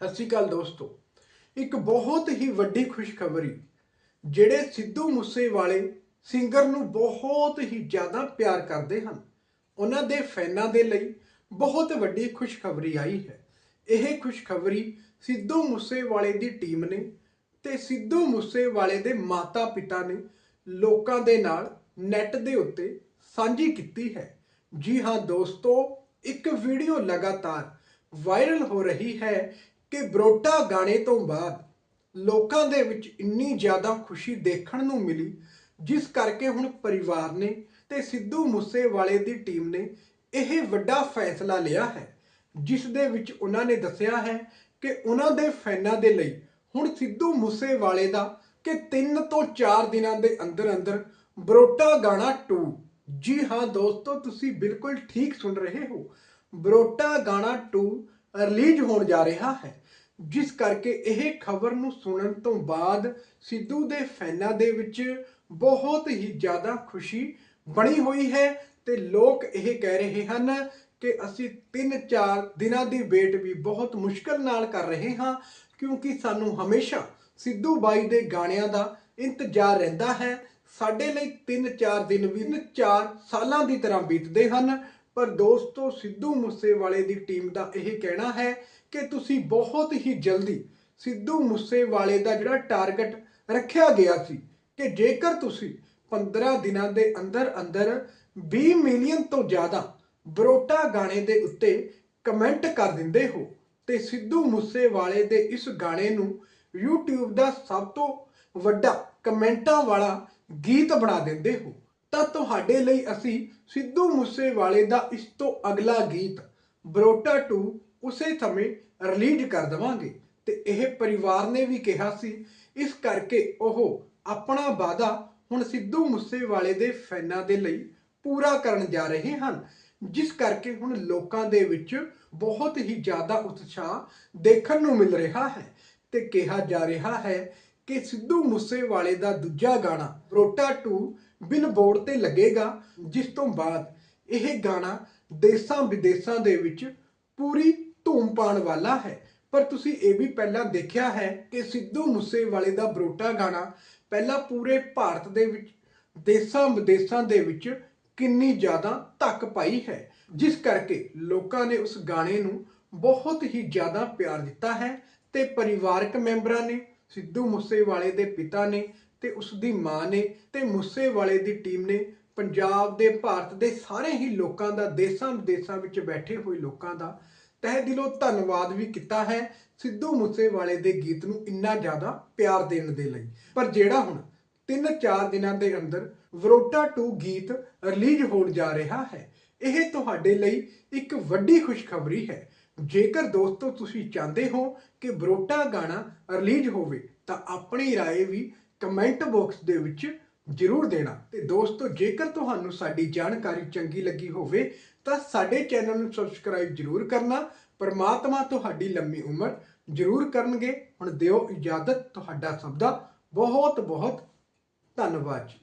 ਸਤਿ ਸ਼੍ਰੀ ਅਕਾਲ ਦੋਸਤੋ। ਇੱਕ ਬਹੁਤ ਹੀ ਵੱਡੀ ਖੁਸ਼ਖਬਰੀ, ਜਿਹੜੇ ਸਿੱਧੂ ਮੂਸੇਵਾਲੇ ਸਿੰਗਰ ਨੂੰ ਬਹੁਤ ਹੀ ਜ਼ਿਆਦਾ ਪਿਆਰ ਕਰਦੇ ਹਨ, ਉਹਨਾਂ ਦੇ ਫੈਨਾਂ ਦੇ ਲਈ ਬਹੁਤ ਵੱਡੀ ਖੁਸ਼ਖਬਰੀ ਆਈ ਹੈ। ਇਹ ਖੁਸ਼ਖਬਰੀ ਸਿੱਧੂ ਮੂਸੇਵਾਲੇ ਦੀ ਟੀਮ ਨੇ ਤੇ ਸਿੱਧੂ ਮੂਸੇਵਾਲੇ ਦੇ ਮਾਤਾ-ਪਿਤਾ ਨੇ ਲੋਕਾਂ ਦੇ ਨਾਲ ਨੈਟ ਦੇ ਉੱਤੇ ਸਾਂਝੀ ਕੀਤੀ ਹੈ। ਜੀ ਹਾਂ ਦੋਸਤੋ, ਇੱਕ ਵੀਡੀਓ ਲਗਾਤਾਰ ਵਾਇਰਲ ਹੋ ਰਹੀ ਹੈ। ਕਿ ਬਰੋਟਾ ਗਾਣੇ ਤੋਂ ਬਾਅਦ ਲੋਕਾਂ ਦੇ ਵਿੱਚ ਇੰਨੀ ਜ਼ਿਆਦਾ ਖੁਸ਼ੀ ਦੇਖਣ ਨੂੰ ਮਿਲੀ, ਜਿਸ ਕਰਕੇ ਹੁਣ ਪਰਿਵਾਰ ਨੇ ਤੇ ਸਿੱਧੂ ਮੂਸੇਵਾਲੇ ਦੀ ਟੀਮ ਨੇ ਇਹ ਵੱਡਾ ਫੈਸਲਾ ਲਿਆ ਹੈ, ਜਿਸ ਦੇ ਵਿੱਚ ਉਹਨਾਂ ਨੇ ਦੱਸਿਆ ਹੈ ਕਿ ਉਹਨਾਂ ਦੇ ਫੈਨਾਂ ਦੇ ਲਈ ਹੁਣ ਸਿੱਧੂ ਮੂਸੇਵਾਲੇ ਦਾ ਕਿ 3 ਤੋਂ 4 ਦਿਨਾਂ ਦੇ ਅੰਦਰ ਅੰਦਰ ਬਰੋਟਾ ਗਾਣਾ 2 ਜੀ ਹਾਂ ਦੋਸਤੋ, ਤੁਸੀਂ ਬਿਲਕੁਲ ਠੀਕ ਸੁਣ ਰਹੇ ਹੋ। ਬਰੋਟਾ ਗਾਣਾ 2 ਰਿਲੀਜ਼ ਹੋਣ ਜਾ ਰਿਹਾ ਹੈ, ਜਿਸ ਕਰਕੇ ਇਹ ਖਬਰ ਨੂੰ ਸੁਣਨ ਤੋਂ ਬਾਅਦ ਸਿੱਧੂ ਦੇ ਫੈਨਾਂ ਦੇ ਵਿੱਚ ਬਹੁਤ ਹੀ ਜ਼ਿਆਦਾ ਖੁਸ਼ੀ ਬਣੀ ਹੋਈ ਹੈ ਤੇ ਲੋਕ ਇਹ ਕਹਿ ਰਹੇ ਹਨ ਕਿ ਅਸੀਂ 3-4 ਦਿਨਾਂ ਦੀ ਵੇਟ ਵੀ ਬਹੁਤ ਮੁਸ਼ਕਲ ਨਾਲ ਕਰ ਰਹੇ ਹਾਂ, ਕਿਉਂਕਿ ਸਾਨੂੰ ਹਮੇਸ਼ਾ ਸਿੱਧੂ ਬਾਈ ਦੇ ਗਾਣਿਆਂ ਦਾ ਇੰਤਜ਼ਾਰ ਰਹਿੰਦਾ ਹੈ। ਸਾਡੇ ਲਈ 3-4 ਦਿਨ ਵੀ 4 ਸਾਲਾਂ ਦੀ ਤਰ੍ਹਾਂ ਬੀਤਦੇ ਹਨ। ਪਰ ਦੋਸਤੋ, ਸਿੱਧੂ ਮੂਸੇਵਾਲੇ ਦੀ ਟੀਮ ਦਾ ਇਹ ਕਹਿਣਾ ਹੈ ਕਿ ਤੁਸੀਂ ਬਹੁਤ ਹੀ ਜਲਦੀ ਸਿੱਧੂ ਮੂਸੇਵਾਲੇ ਦਾ ਜਿਹੜਾ ਟਾਰਗੇਟ ਰੱਖਿਆ ਗਿਆ ਸੀ ਕਿ ਜੇਕਰ ਤੁਸੀਂ 15 ਦਿਨਾਂ ਦੇ ਅੰਦਰ ਅੰਦਰ 20 ਮਿਲੀਅਨ ਤੋਂ ਜ਼ਿਆਦਾ ਬਰੋਟਾ ਗਾਣੇ ਦੇ ਉੱਤੇ ਕਮੈਂਟ ਕਰ ਦਿੰਦੇ ਹੋ, ਤੇ ਸਿੱਧੂ ਮੂਸੇਵਾਲੇ ਦੇ ਇਸ ਗਾਣੇ ਨੂੰ YouTube ਦਾ ਸਭ ਤੋਂ ਵੱਡਾ ਕਮੈਂਟਾਂ ਵਾਲਾ ਗੀਤ ਬਣਾ ਦਿੰਦੇ ਹੋ। ਤਾਂ ਤੁਹਾਡੇ ਲਈ ਅਸੀਂ ਸਿੱਧੂ ਮੂਸੇਵਾਲੇ ਦਾ ਇਸ ਤੋਂ ਅਗਲਾ ਗੀਤ, ਬਰੋਟਾ 2 ਉਸੇ ਸਮੇਂ ਰਿਲੀਜ਼ ਕਰ ਦਵਾਂਗੇ। ਤੇ ਇਹ ਪਰਿਵਾਰ ਨੇ ਵੀ ਕਿਹਾ ਸੀ, ਇਸ ਕਰਕੇ ਉਹ ਆਪਣਾ ਵਾਅਦਾ ਹੁਣ ਸਿੱਧੂ ਮੂਸੇਵਾਲੇ ਦੇ ਫੈਨਾਂ ਦੇ ਲਈ ਪੂਰਾ ਕਰਨ ਜਾ ਰਹੇ ਹਨ, ਜਿਸ ਕਰਕੇ ਹੁਣ ਲੋਕਾਂ ਦੇ ਵਿੱਚ ਬਹੁਤ ਹੀ ਜ਼ਿਆਦਾ ਉਤਸ਼ਾਹ ਦੇਖਣ ਨੂੰ ਮਿਲ ਰਿਹਾ ਹੈ। ਤੇ ਕਿਹਾ ਜਾ ਰਿਹਾ ਹੈ ਕਿ ਸਿੱਧੂ ਮੂਸੇਵਾਲੇ ਦਾ ਦੂਜਾ ਗਾਣਾ ਰੋਟਾ 2 ਬਿਲਬੋਰਡ ਤੇ ਲੱਗੇਗਾ, ਜਿਸ ਤੋਂ ਬਾਅਦ ਇਹ ਗਾਣਾ ਦੇਸਾਂ ਵਿਦੇਸਾਂ ਦੇ ਵਿੱਚ ਪੂਰੀ ਧੂਮ ਪਾਉਣ ਵਾਲਾ ਹੈ। ਪਰ ਤੁਸੀਂ ਇਹ ਵੀ ਪਹਿਲਾਂ ਦੇਖਿਆ ਹੈ ਕਿ ਸਿੱਧੂ ਮੂਸੇਵਾਲੇ ਦਾ ਬਰੋਟਾ ਗਾਣਾ ਪਹਿਲਾਂ ਪੂਰੇ ਭਾਰਤ ਦੇ ਵਿੱਚ ਦੇਸਾਂ ਵਿਦੇਸਾਂ ਦੇ ਵਿੱਚ ਕਿੰਨੀ ਜ਼ਿਆਦਾ ਧੱਕ ਪਾਈ ਹੈ। ਜਿਸ ਕਰਕੇ ਲੋਕਾਂ ਨੇ ਉਸ ਗਾਣੇ ਨੂੰ ਬਹੁਤ ਹੀ ਜ਼ਿਆਦਾ ਪਿਆਰ ਦਿੱਤਾ ਹੈ ਤੇ ਪਰਿਵਾਰਕ ਮੈਂਬਰਾਂ ਨੇ, ਸਿੱਧੂ ਮੂਸੇਵਾਲੇ ਦੇ ਪਿਤਾ ਨੇ ਤੇ ਉਸ ਦੀ ਮਾਂ ਨੇ ਤੇ ਮੂਸੇਵਾਲੇ ਦੀ ਟੀਮ ਨੇ ਪੰਜਾਬ ਦੇ ਭਾਰਤ ਦੇ ਸਾਰੇ ਹੀ ਲੋਕਾਂ ਦਾ ਦੇਸਾਂ ਵਿਦੇਸਾਂ ਵਿੱਚ ਬੈਠੇ ਹੋਏ ਲੋਕਾਂ ਦਾ ਤਹਿ ਦਿਲੋਂ ਧੰਨਵਾਦ ਵੀ ਕੀਤਾ ਹੈ ਸਿੱਧੂ ਮੂਸੇਵਾਲੇ ਦੇ ਗੀਤ ਨੂੰ ਇੰਨਾ ਜ਼ਿਆਦਾ ਪਿਆਰ ਦੇਣ ਦੇ ਲਈ ਪਰ ਜਿਹੜਾ ਹੁਣ 3-4 ਦਿਨਾਂ ਦੇ ਅੰਦਰ ਵਰੋਟਾ 2 ਗੀਤ ਰਿਲੀਜ਼ ਹੋਣ ਜਾ ਰਿਹਾ ਹੈ ਇਹ ਤੁਹਾਡੇ ਲਈ ਇੱਕ ਵੱਡੀ ਖੁਸ਼ਖਬਰੀ ਹੈ ਜੇਕਰ ਦੋਸਤੋ ਤੁਸੀਂ ਚਾਹੁੰਦੇ ਹੋ ਕਿ ਬਰੋਟਾ ਗਾਣਾ ਰਿਲੀਜ਼ ਹੋਵੇ ਤਾਂ ਆਪਣੀ رائے ਵੀ ਕਮੈਂਟ ਬਾਕਸ ਦੇ ਵਿੱਚ ਜ਼ਰੂਰ ਦੇਣਾ। ਤੇ ਦੋਸਤੋ, ਜੇਕਰ ਤੁਹਾਨੂੰ ਸਾਡੀ ਜਾਣਕਾਰੀ ਚੰਗੀ ਲੱਗੀ ਹੋਵੇ, ਤਾਂ ਸਾਡੇ ਚੈਨਲ ਨੂੰ ਸਬਸਕ੍ਰਾਈਬ ਜ਼ਰੂਰ ਕਰਨਾ। ਪਰਮਾਤਮਾ ਤੁਹਾਡੀ ਲੰਮੀ ਉਮਰ ਜ਼ਰੂਰ ਕਰਨਗੇ। ਹੁਣ ਦਿਓ ਇਜਾਜ਼ਤ। ਤੁਹਾਡਾ ਸਭ ਦਾ ਬਹੁਤ ਬਹੁਤ ਧੰਨਵਾਦ ਜੀ।